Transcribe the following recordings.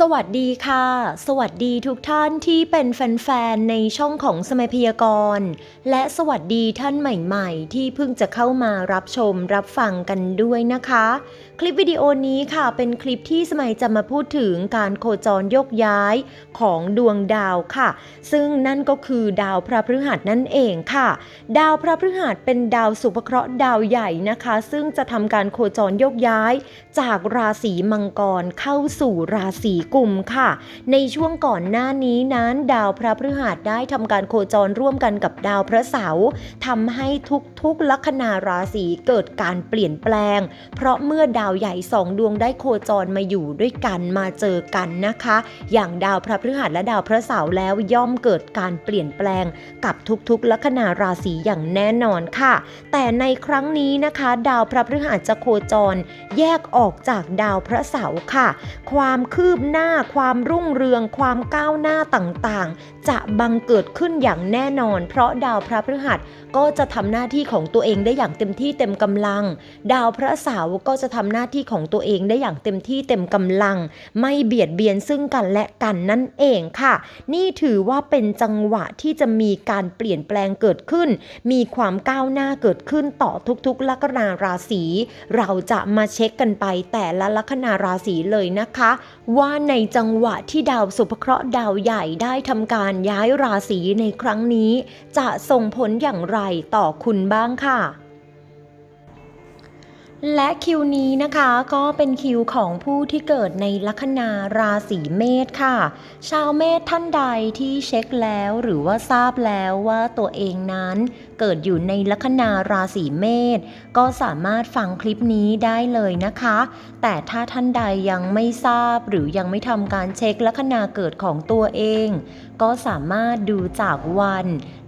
สวัสดีค่ะ สวัสดีทุกท่านที่เป็นแฟนๆ ในช่องของสมัยพยากรณ์ และสวัสดีท่านใหม่ๆ ที่เพิ่งจะเข้ามารับชมรับฟังกันด้วยนะคะ คลิปวิดีโอนี้ค่ะ เป็นคลิปที่สมัยจะมาพูดถึงการโคจรยกย้ายของดวงดาวค่ะ ซึ่งนั่นก็คือดาวพระพฤหัสนั่นเองค่ะ ดาวพระพฤหัสเป็นดาวสุภเคราะห์ดาวใหญ่นะคะ ซึ่งจะทำการโคจรยกย้าย จากราศีมังกรเข้าสู่ราศีกลุ่มค่ะ ในช่วงก่อนหน้านี้นั้นดาวพระพฤหัสได้ทำการโคจรร่วมกันกับดาวพระเสาร์ทำให้ทุกๆลัคนาราศีเกิดการเปลี่ยนแปลง เพราะเมื่อดาวใหญ่สองดวงได้โคจรมาอยู่ด้วยกันมาเจอกันนะคะ อย่างดาวพระพฤหัสและดาวพระเสาร์แล้วย่อมเกิดการเปลี่ยนแปลงกับทุกๆ ลัคนาราศีอย่างแน่นอนค่ะ แต่ในครั้งนี้นะคะ ดาวพระพฤหัสจะโคจร แยกออกจากดาวพระเสาร์ค่ะ ความคืบหน้า ความรุ่งเรือง ความก้าวหน้าต่าง จะบังเกิดขึ้นอย่างแน่นอน เพราะดาวพระพฤหัสก็จะทำหน้าที่ของตัวเองได้อย่างเต็มที่เต็มกำลัง ดาวพระเสาร์ก็จะทำหน้าที่ของตัวเองได้อย่างเต็มที่เต็มกำลัง ไม่เบียดเบียนซึ่งกันและกันนั่นเองค่ะ นี่ถือว่าเป็นจังหวะที่จะมีการเปลี่ยนแปลงเกิดขึ้น มีความก้าวหน้าเกิดขึ้นต่อทุกๆ ลัคนาราศีเราจะมาเช็คกันไปแต่ละลัคนาราศีเลยนะคะ ว่าในจังหวะที่ดาวสุภเคราะห์ดาวใหญ่ได้ทำการย้ายราศีในครั้งนี้ จะส่งผลอย่างไรต่อคุณบ้างค่ะและคิวนี้นะคะก็เป็นคิวของผู้ที่เกิดในลัคนาราศีเมษค่ะ ชาวเมษท่านใดที่เช็คแล้วหรือว่าทราบแล้วว่าตัวเองนั้น เกิดอยู่ในลัคนาราศีเมษก็สามารถฟังคลิปนี้ได้เลยนะคะ แต่ถ้าท่านใดยังไม่ทราบหรือยังไม่ทำการเช็คลัคนาเกิดของตัวเอง ก็สามารถดูจากวัน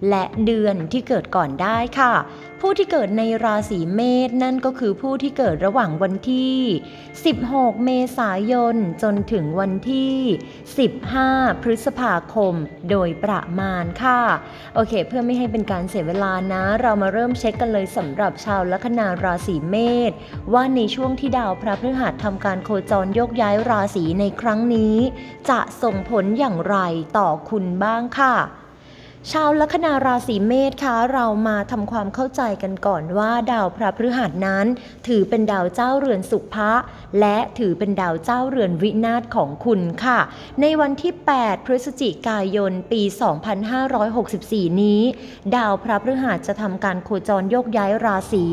และเดือนที่เกิดก่อนได้ค่ะ ผู้ที่เกิดในราศีเมษนั่นก็คือผู้ที่เกิดระหว่างวันที่ 16 เมษายน จนถึงวันที่ 15 พฤษภาคม โดยประมาณค่ะ โอเค เพื่อไม่ให้เป็นการเสียเวลานะ เรามาเริ่มเช็คกันเลยสำหรับชาวลัคนาราศีเมษว่าในช่วงที่ดาวพระพฤหัสทำการโคจรโยกย้ายราศีในครั้งนี้ จะส่งผลอย่างไรต่อคุณบ้างค่ะ ชาวลัคนาราศีเมษคะเรามาทำความเข้าใจกันก่อนว่า ดาวพระพฤหัสนั้น ถือเป็นดาวเจ้าเรือนสุภะและถือเป็นดาวเจ้าเรือนวินาศของคุณค่ะ ในวันที่ 8 พฤศจิกายน ปี 2564 นี้ ดาวพระพฤหัสจะทำการโคจรโยกย้ายราศี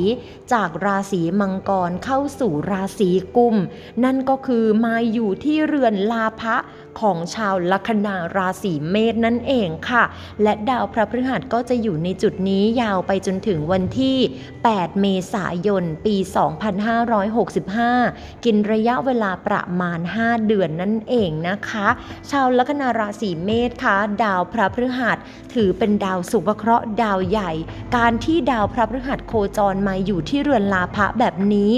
จากราศีมังกรเข้าสู่ราศีกุม นั่นก็คือมาอยู่ที่เรือนลาภะ ของชาวลัคนาราศีเมษนั่นเองค่ะ และดาวพระพฤหัสก็จะอยู่ในจุดนี้ยาวไปจนถึงวันที่ 8 เมษายน ปี 2565 กินระยะเวลาประมาณ 5 เดือนนั่นเองนะคะ ชาวลัคนาราศีเมษคะดาวพระพฤหัสถือเป็นดาวสุภเคราะห์ดาวใหญ่ การที่ดาวพระพฤหัสโคจรมาอยู่ที่เรือนลาภะแบบนี้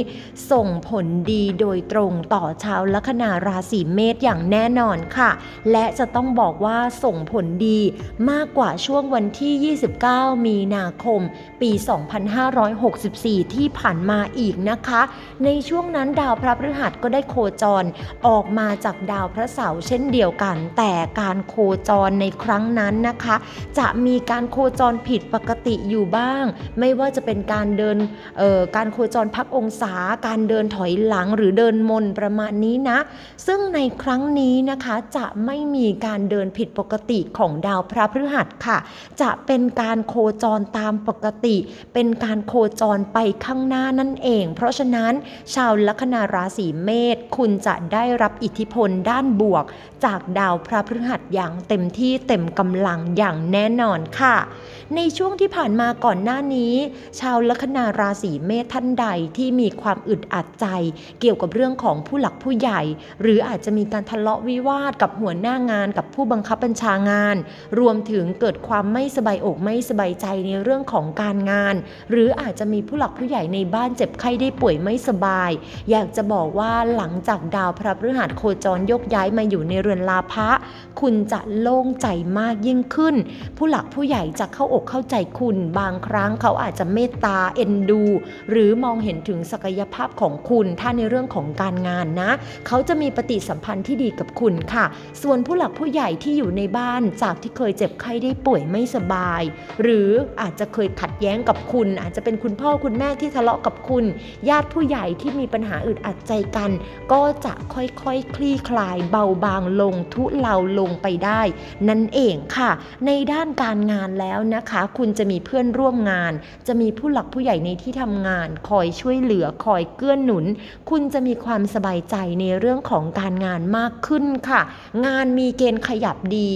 ส่งผลดีโดยตรงต่อชาวลัคนาราศีเมษอย่างแน่นอนค่ะ และจะต้องบอกว่าส่งผลดีมากกว่าช่วงวันที่ 29 มีนาคม ปี 2564 ที่ผ่านมาอีกนะคะ ในช่วงนั้นดาวพระพฤหัสก็ได้โคจรออกมาจากดาวพระเสาร์เช่นเดียวกัน แต่การโคจรในครั้งนั้นนะคะ จะมีการโคจรผิดปกติอยู่บ้าง ไม่ว่าจะเป็นการเดินออการโคจรพักองศา การเดินถอยหลังหรือเดินมนประมาณนี้นะ ซึ่งในครั้งนี้นะคะจะไม่มีการเดินผิดปกติของดาวพระพฤหัสค่ะ จะเป็นการโคจรตามปกติ เป็นการโคจรไปข้างหน้านั่นเอง เพราะฉะนั้นชาวลัคนาราศีเมษคุณจะได้รับอิทธิพลด้านบวก จากดาวพระพฤหัสอย่างเต็มที่เต็มกำลังอย่างแน่นอนค่ะ ในช่วงที่ผ่านมาก่อนหน้านี้ ชาวลัคนาราศีเมษท่านใดที่มีความอึดอัดใจ เกี่ยวกับเรื่องของผู้หลักผู้ใหญ่ หรืออาจจะมีการทะเลาะวิวาาทกับหัวหน้างานกับผู้บังคับบัญชางาน รวมถึงเกิดความไม่สบายอกไม่สบายใจในเรื่องของการงาน หรืออาจจะมีผู้หลักผู้ใหญ่ในบ้านเจ็บไข้ได้ป่วยไม่สบาย อยากจะบอกว่าหลังจากดาวพระพฤหัสโคจรยกย้ายมาอยู่ในเรือนลาภะคุณจะโล่งใจมากยิ่งขึ้น ผู้หลักผู้ใหญ่จะเข้าอกเข้าใจคุณบางครั้งเขาอาจจะเมตตาเอ็นดู หรือมองเห็นถึงศักยภาพของคุณถ้าในเรื่องของการงานนะ เขาจะมีปฏิสัมพันธ์ที่ดีกับคุณค่ะค่ะ ส่วนผู้หลักผู้ใหญ่ที่อยู่ในบ้านจากที่เคยเจ็บไข้ได้ป่วยไม่สบาย หรืออาจจะเคยขัดแย้งกับคุณ อาจจะเป็นคุณพ่อคุณแม่ที่ทะเลาะกับคุณ ญาติผู้ใหญ่ที่มีปัญหาอึดอัดใจกัน ก็จะค่อยๆคคลี่คลาย เบาบางลงทุเลาลงไปได้ นั่นเองค่ะ ในด้านการงานแล้วนะคะ คุณจะมีเพื่อนร่วมงาน จะมีผู้หลักผู้ใหญ่ในที่ทำงาน คอยช่วยเหลือคอยเกื้อนหนุน คุณจะมีความสบายใจในเรื่องของการงานมากขึ้นค่ะงานมีเกณฑ์ขยับดี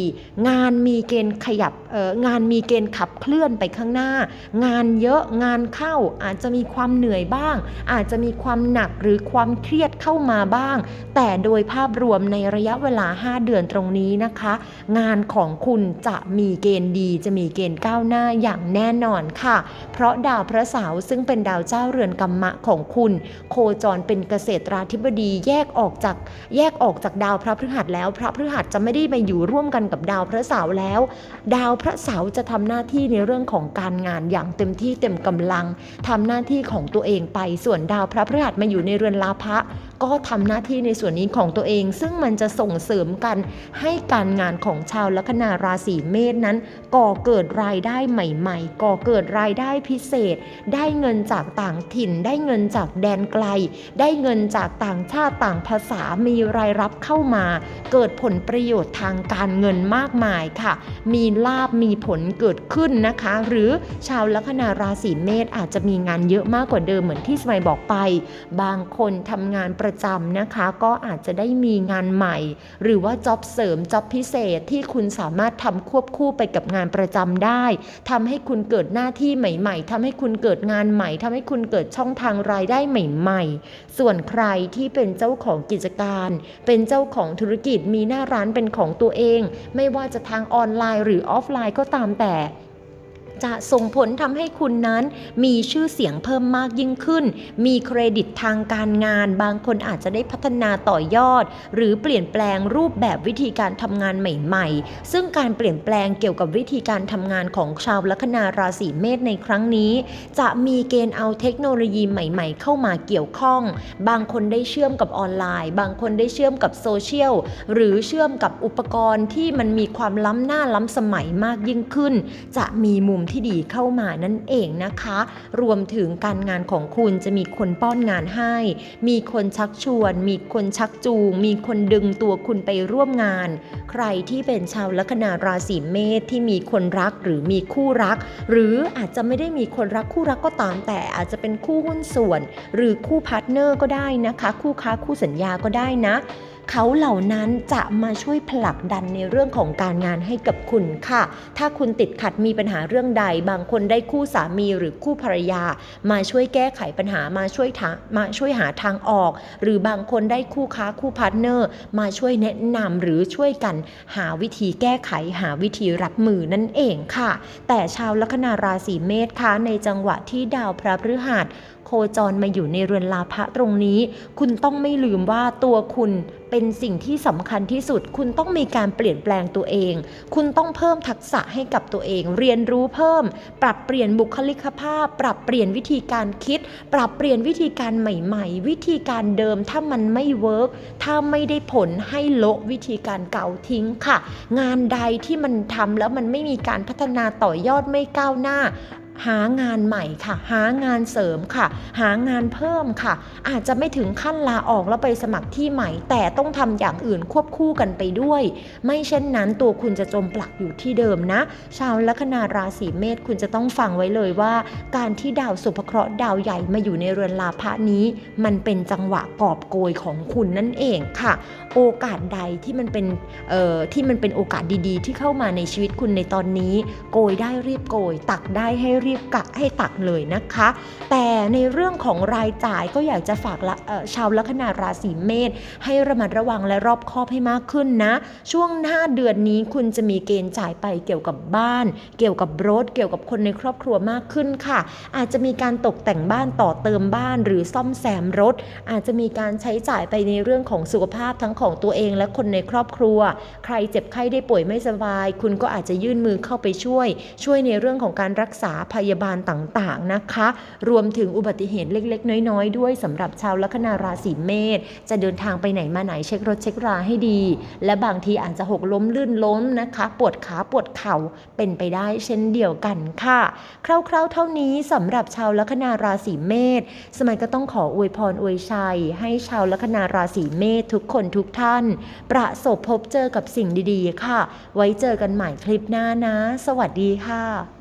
งานมีเกณฑ์ขยับเอองานมีเกณฑ์ขับเคลื่อนไปข้างหน้า งานเยอะงานเข้าอาจจะมีความเหนื่อยบ้าง อาจจะมีความหนักหรือความเครียดเข้ามาบ้าง แต่โดยภาพรวมในระยะเวลา 5 เดือนตรงนี้นะคะ งานของคุณจะมีเกณฑ์ดี จะมีเกณฑ์ก้าวหน้าอย่างแน่นอนค่ะ เพราะดาวพระเสาร์ซึ่งเป็นดาวเจ้าเรือนกรรมะของคุณ โคจรเป็นเกษตราธิบดีแยกออกจากแยกออกจากดาวพระพฤหัสแล้ว พระพฤหัสจะไม่ได้มาอยู่ร่วมกันกับดาวพระเสาร์แล้ว ดาวพระเสาร์จะทำหน้าที่ในเรื่องของการงานอย่างเต็มที่เต็มกำลังทำหน้าที่ของตัวเองไปส่วนดาวพระพฤหัสมาอยู่ในเรือนลาภะ ก็ทำหน้าที่ในส่วนนี้ของตัวเอง ซึ่งมันจะส่งเสริมกันให้การงานของชาวลัคนาราศีเมษนั้น ก่อเกิดรายได้ใหม่ ๆ ก่อเกิดรายได้พิเศษ ได้เงินจากต่างถิ่น ได้เงินจากแดนไกล ได้เงินจากต่างชาติต่างภาษามีรายรับเข้ามา เกิดผลประโยชน์ทางการเงินมากมายค่ะ มีลาบมีผลเกิดขึ้นนะคะ หรือชาวลัคนาราศีเมษอาจจะมีงานเยอะมากกว่าเดิมเหมือนที่สมัยบอกไป บางคนทำงานประจำนะคะ ก็อาจจะได้มีงานใหม่ หรือว่าจ็อบเสริมจ็อบพิเศษที่คุณสามารถทำควบคู่ไปกับงานประจำได้ทำให้คุณเกิดหน้าที่ใหม่ ๆทำให้คุณเกิดงานใหม่ทำให้คุณเกิดช่องทางรายได้ใหม่ ๆ ส่วนใครที่เป็นเจ้าของกิจการ เป็นเจ้าของธุรกิจมีหน้าร้านเป็นของตัวเอง ไม่ว่าจะทางออนไลน์หรือออฟไลน์ก็ตามแต่ จะส่งผลทำให้คุณนั้น มีชื่อเสียงเพิ่มมากยิ่งขึ้น มีเครดิตทางการงาน บางคนอาจจะได้พัฒนาต่อยอด หรือเปลี่ยนแปลงรูปแบบวิธีการทำงานใหม่ๆ ซึ่งการเปลี่ยนแปลงเกี่ยวกับวิธีการทำงานของชาวลัคนาราศีเมษในครั้งนี้ จะมีเกณฑ์เอาเทคโนโลยีใหม่ ๆ เข้ามาเกี่ยวข้อง บางคนได้เชื่อมกับออนไลน์ บางคนได้เชื่อมกับโซเชียลหรือเชื่อมกับอุปกรณ์ที่มันมีความล้ำหน้าล้ำสมัยมากยิ่งขึ้น จะมีมุมที่ดีเข้ามานั่นเองนะคะ รวมถึงการงานของคุณจะมีคนป้อนงานให้ มีคนชักชวน มีคนชักจูง มีคนดึงตัวคุณไปร่วมงาน ใครที่เป็นชาวลัคนาราศีเมษที่มีคนรักหรือมีคู่รัก หรืออาจจะไม่ได้มีคนรักคู่รักก็ตาม แต่อาจจะเป็นคู่หุ้นส่วน หรือคู่พาร์ทเนอร์ก็ได้นะคะ คู่ค้าคู่สัญญาก็ได้นะ เขาเหล่านั้นจะมาช่วยผลักดันในเรื่องของการงานให้กับคุณค่ะ ถ้าคุณติดขัดมีปัญหาเรื่องใด บางคนได้คู่สามีหรือคู่ภรรยา มาช่วยแก้ไขปัญหามาช่วยทามาช่วยหาทางออก หรือบางคนได้คู่ค้าคู่พาร์ทเนอร์ มาช่วยแนะนำหรือช่วยกันหาวิธีแก้ไขหาวิธีรับมือนั่นเองค่ะ แต่ชาวลัคนาราศีเมษคะในจังหวะที่ดาวพระพฤหัสโคจรมาอยู่ในเรือนลาภะตรงนี้ คุณต้องไม่ลืมว่าตัวคุณเป็นสิ่งที่สำคัญที่สุด คุณต้องมีการเปลี่ยนแปลงตัวเอง คุณต้องเพิ่มทักษะให้กับตัวเอง เรียนรู้เพิ่ม ปรับเปลี่ยนบุคลิกภาพ ปรับเปลี่ยนวิธีการคิด ปรับเปลี่ยนวิธีการใหม่ๆ วิธีการเดิมถ้ามันไม่เวิร์กถ้าไม่ได้ผลให้โละวิธีการเก่าทิ้งค่ะ งานใดที่มันทำแล้วมันไม่มีการพัฒนาต่อยอดไม่ก้าวหน้า หางานใหม่ค่ะ หางานเสริมค่ะ หางานเพิ่มค่ะ อาจจะไม่ถึงขั้นลาออกแล้วไปสมัครที่ใหม่ แต่ต้องทำอย่างอื่นควบคู่กันไปด้วย ไม่เช่นนั้นตัวคุณจะจมปลักอยู่ที่เดิมนะ ชาวลัคนาราศีเมษคุณจะต้องฟังไว้เลยว่า การที่ดาวสุภเคราะห์ดาวใหญ่มาอยู่ในเรือนลาภะนี้ มันเป็นจังหวะกอบโกยของคุณนั่นเองค่ะ โอกาสใดที่มันเป็นเอ่อที่มันเป็นโอกาสดีๆ ที่เข้ามาในชีวิตคุณในตอนนี้ โกยได้รีบโกย ตักได้ให้รีบรีบกะให้ตักเลยนะคะ แต่ในเรื่องของรายจ่ายก็อยากจะฝากชาวลัคนาราศีเมษให้ระมัดระวังและรอบคอบให้มากขึ้นนะ ช่วงหน้าเดือนนี้คุณจะมีเกณฑ์จ่ายไปเกี่ยวกับบ้าน เกี่ยวกับรถเกี่ยวกับคนในครอบครัวมากขึ้นค่ะ อาจจะมีการตกแต่งบ้านต่อเติมบ้านหรือซ่อมแซมรถ อาจจะมีการใช้จ่ายไปในเรื่องของสุขภาพทั้งของตัวเองและคนในครอบครัว ใครเจ็บไข้ได้ป่วยไม่สบาย คุณก็อาจจะยื่นมือเข้าไปช่วย ช่วยในเรื่องของการรักษาพยาบาลต่างๆนะคะ รวมถึงอุบัติเหตุเล็ก ๆ น้อยๆ ด้วยสำหรับชาวลัคนาราศีเมษจะเดินทางไปไหนมาไหนเช็ครถเช็คราให้ดี และบางทีอาจจะหกล้มลื่นล้มนะคะ ปวดขาปวดเข่าเป็นไปได้เช่นเดียวกันค่ะ คร่าวๆ เท่านี้สำหรับชาวลัคนาราศีเมษสมัยก็ต้องขออวยพรอวยชัย ให้ชาวลัคนาราศีเมษทุกคนทุกท่าน ประสบพบเจอกับสิ่งดีๆ ค่ะ ไว้เจอกันใหม่คลิปหน้านะ สวัสดีค่ะ